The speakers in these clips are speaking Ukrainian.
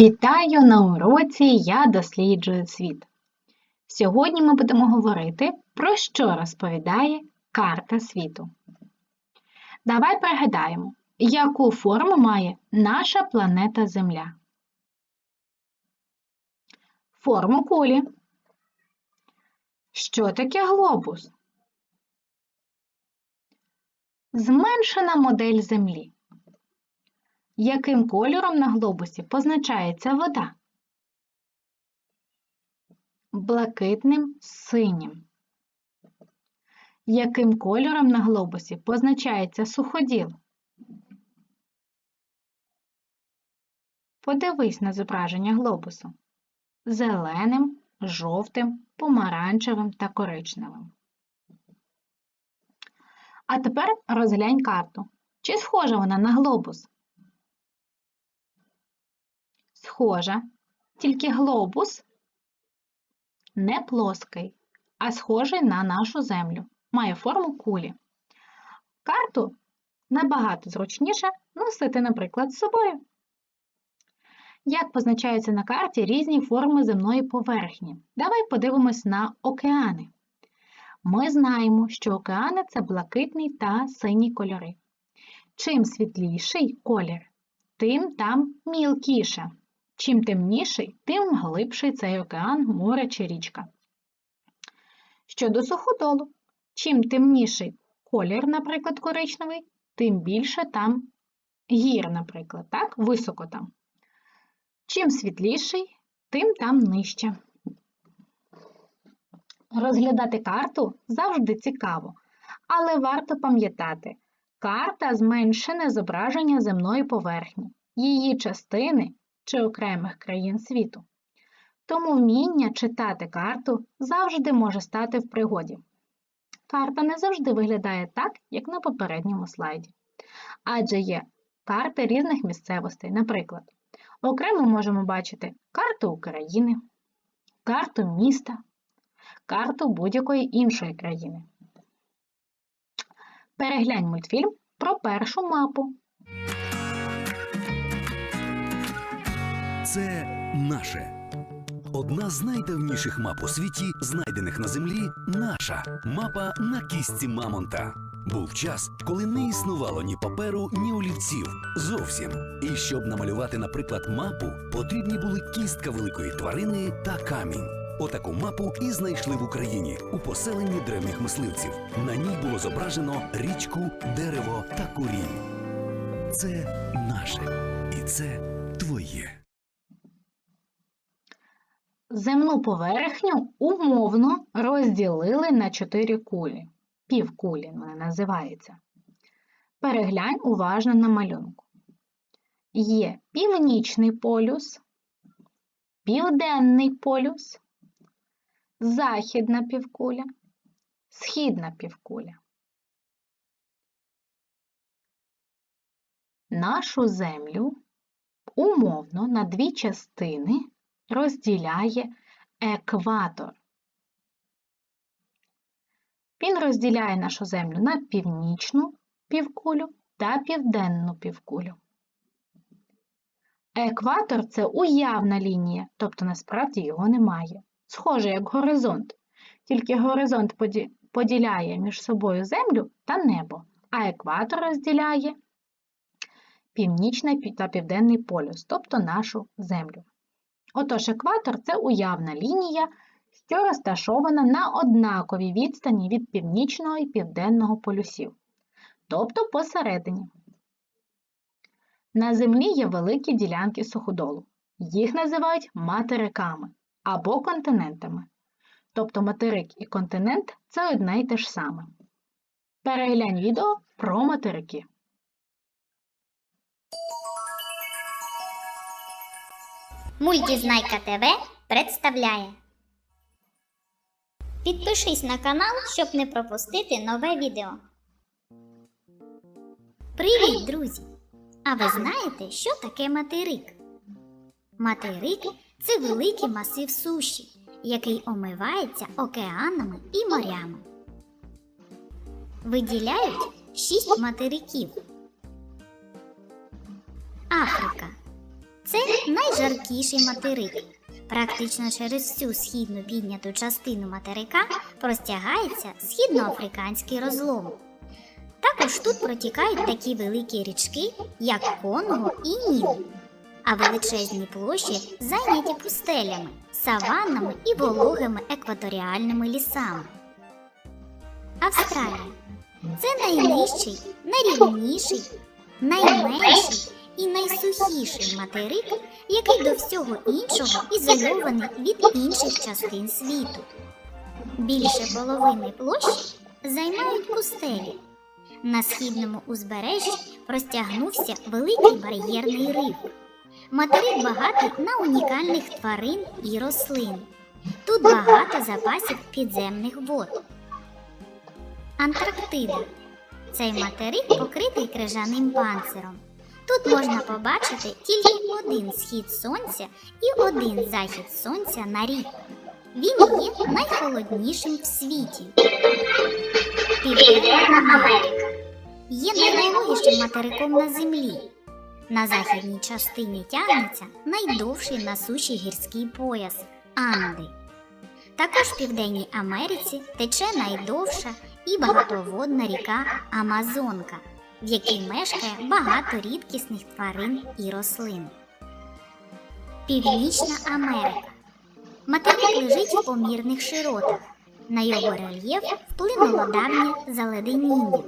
Вітаю на уроці Я досліджую світ. Сьогодні ми будемо говорити, про що розповідає карта світу. Давай пригадаємо, яку форму має наша планета Земля. Форму кулі. Що таке глобус? Зменшена модель Землі. Яким кольором на глобусі позначається вода? Блакитним синім. Яким кольором на глобусі позначається суходіл? Подивись на зображення глобусу. Зеленим, жовтим, помаранчевим та коричневим. А тепер розглянь карту. Чи схожа вона на глобус? Схожа, тільки глобус не плоский, а схожий на нашу землю. Має форму кулі. Карту набагато зручніше носити, наприклад, з собою. Як позначаються на карті різні форми земної поверхні? Давай подивимось на океани. Ми знаємо, що океани це блакитний та синій кольори. Чим світліший колір, тим там мілкіше. Чим темніший, тим глибший цей океан, море чи річка. Щодо суходолу, чим темніший колір, наприклад, коричневий, тим більше там гір, наприклад, так, високо там. Чим світліший, тим там нижче. Розглядати карту завжди цікаво, але варто пам'ятати, карта зменшене зображення земної поверхні, її частини чи окремих країн світу. Тому вміння читати карту завжди може стати в пригоді. Карта не завжди виглядає так, як на попередньому слайді. Адже є карти різних місцевостей. Наприклад, окремо можемо бачити карту України, карту міста, карту будь-якої іншої країни. Переглянь мультфільм про першу мапу. Це наше. Одна з найдавніших мап у світі, знайдених на землі, наша мапа на кістці Мамонта. Був час, коли не існувало ні паперу, ні олівців. Зовсім. І щоб намалювати, наприклад, мапу, потрібні були кістка великої тварини та камінь. Отаку мапу і знайшли в Україні у поселенні древніх мисливців. На ній було зображено річку, дерево та курінь. Це наше, і це твоє. Земну поверхню умовно розділили на чотири кулі. Півкулі вони називаються. Переглянь уважно на малюнку. Є північний полюс, південний полюс, західна півкуля, східна півкуля. Нашу землю умовно на дві частини розділяє екватор. Він розділяє нашу землю на північну півкулю та південну півкулю. Екватор це уявна лінія, тобто насправді його немає. Схоже як горизонт. Тільки горизонт поділяє між собою землю та небо, а екватор розділяє північний та південний полюс, тобто нашу землю. Отож, екватор це уявна лінія, що розташована на однаковій відстані від північного і південного полюсів, тобто посередині. На землі є великі ділянки суходолу. Їх називають материками або континентами. Тобто материк і континент це одне й те ж саме. Переглянь відео про материки. Мультізнайка ТВ представляє. Підпишись на канал, щоб не пропустити нове відео. Привіт, друзі! А ви знаєте, що таке материк? Материк це великий масив суші, який омивається океанами і морями. Виділяють шість материків. Африка це найжаркіший материк. Практично через всю східну підняту частину материка простягається східноафриканський розлом. Також тут протікають такі великі річки, як Конго і Ніл, а величезні площі зайняті пустелями, саваннами і вологими екваторіальними лісами. Австралія це найнижчий, найрівніший, найменший і найсухіший материк, який до всього іншого ізольований від інших частин світу. Більше половини площі займають пустелі. На східному узбережжі простягнувся великий бар'єрний риф. Материк багатий на унікальних тварин і рослин. Тут багато запасів підземних вод. Антарктида. Цей материк покритий крижаним панциром. Тут можна побачити тільки один схід сонця і один захід сонця на рік. Він є найхолоднішим в світі. Південна Америка є найвологішим материком на землі. На західній частині тягнеться найдовший на суші гірський пояс Анди. Також в Південній Америці тече найдовша і багатоводна ріка Амазонка, в якій мешкає багато рідкісних тварин і рослин. Північна Америка. Материк лежить в помірних широтах. На його рельєф вплинуло давнє заледеніння.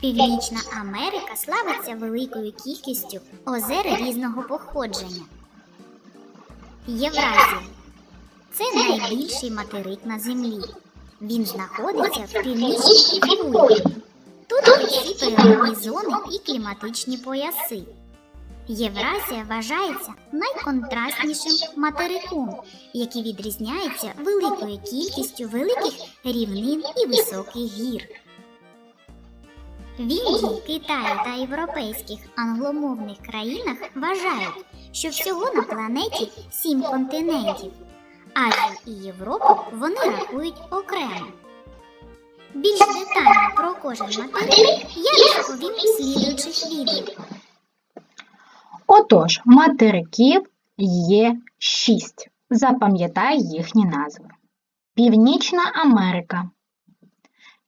Північна Америка славиться великою кількістю озер різного походження. Євразія це найбільший материк на землі. Він знаходиться в північній півкулі. Тут є всі природні зони і кліматичні пояси. Євразія вважається найконтрастнішим материком, який відрізняється великою кількістю великих рівнин і високих гір. В Індії, Китаї та європейських англомовних країнах вважають, що всього на планеті сім континентів. Азію і Європу вони рахують окремо. Більш детально про кожен материк я розповім у слідуючих відео. Отож, материків є шість. Запам'ятай їхні назви: Північна Америка,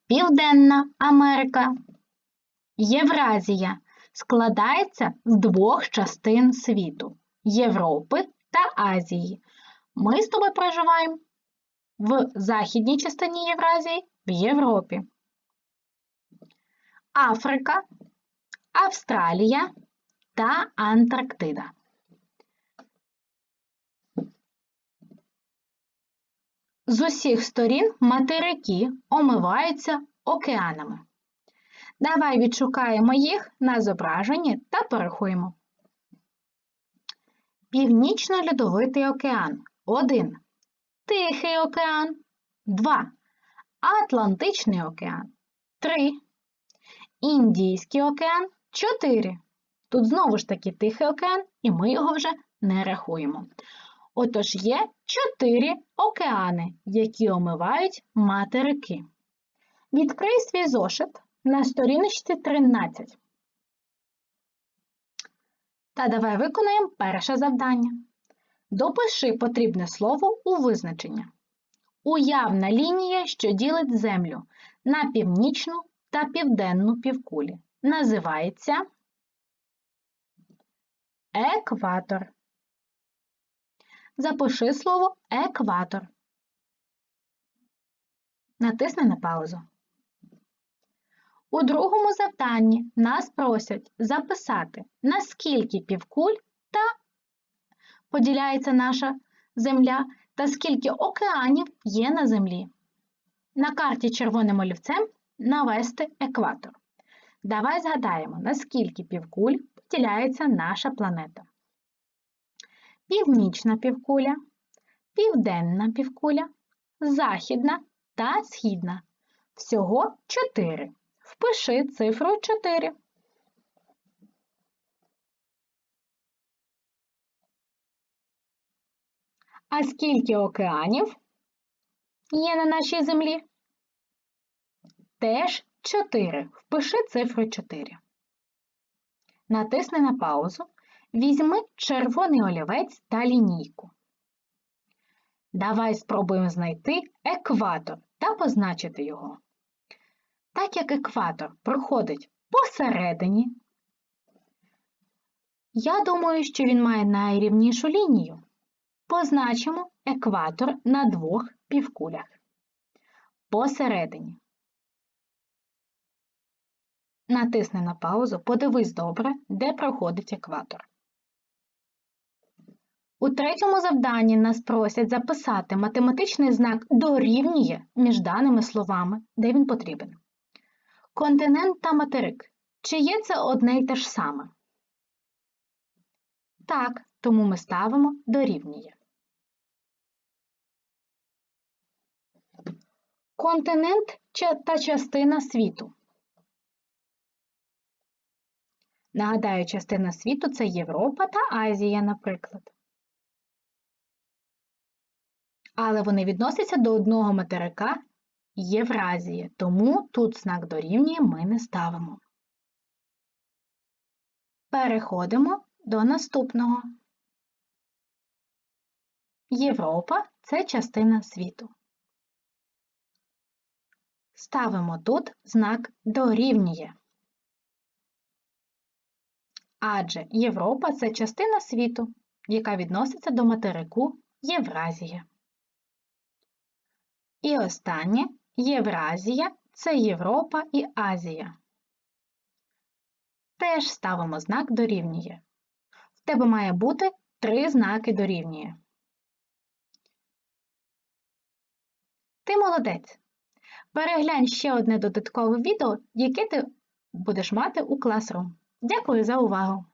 Південна Америка, Євразія складається з двох частин світу Європи та Азії. Ми з тобою проживаємо в західній частині Євразії в Європі. Африка, Австралія та Антарктида. З усіх сторін материки омиваються океанами. Давай відшукаємо їх на зображенні та порахуємо. Північно-льодовитий океан 1. Тихий океан 2. Атлантичний океан 3. Індійський океан 4. Тут знову ж таки Тихий океан, і ми його вже не рахуємо. Отож є 4 океани, які омивають материки. Відкрий свій зошит на сторіночці 13. Та давай виконаємо перше завдання. Допиши потрібне слово у визначення. Уявна лінія, що ділить Землю на північну та південну півкулі, називається екватор. Запиши слово екватор. Натисни на паузу. У другому завданні нас просять записати, наскільки півкуль та поділяється наша Земля та скільки океанів є на Землі. На карті червоним олівцем навести екватор. Давай згадаємо, наскільки півкуль поділяється наша планета. Північна півкуля, південна півкуля, західна та східна. Всього 4. Впиши цифру 4. А скільки океанів є на нашій землі? Теж 4. Впиши цифру 4. Натисни на паузу Візьми червоний олівець та лінійку. Давай спробуємо знайти екватор та позначити його. Так як екватор проходить посередині, я думаю, що він має найрівнішу лінію. Позначимо екватор на двох півкулях. Посередині. Натисни на паузу, подивись добре, де проходить екватор. У третьому завданні нас просять записати математичний знак дорівнює між даними словами, де він потрібен. Континент та материк. Чи є це одне й те ж саме? Так, тому ми ставимо дорівнює. Континент та частина світу. Нагадаю, частина світу це Європа та Азія, наприклад. Але вони відносяться до одного материка Євразії, тому тут знак дорівнює ми не ставимо. Переходимо до наступного. Європа це частина світу. Ставимо тут знак дорівнює. Адже Європа це частина світу, яка відноситься до материку Євразія. І останнє Євразія це Європа і Азія. Теж ставимо знак дорівнює. В тебе має бути три знаки дорівнює. Ти молодець. Переглянь ще одне додаткове відео, яке ти будеш мати у Classroom. Дякую за увагу!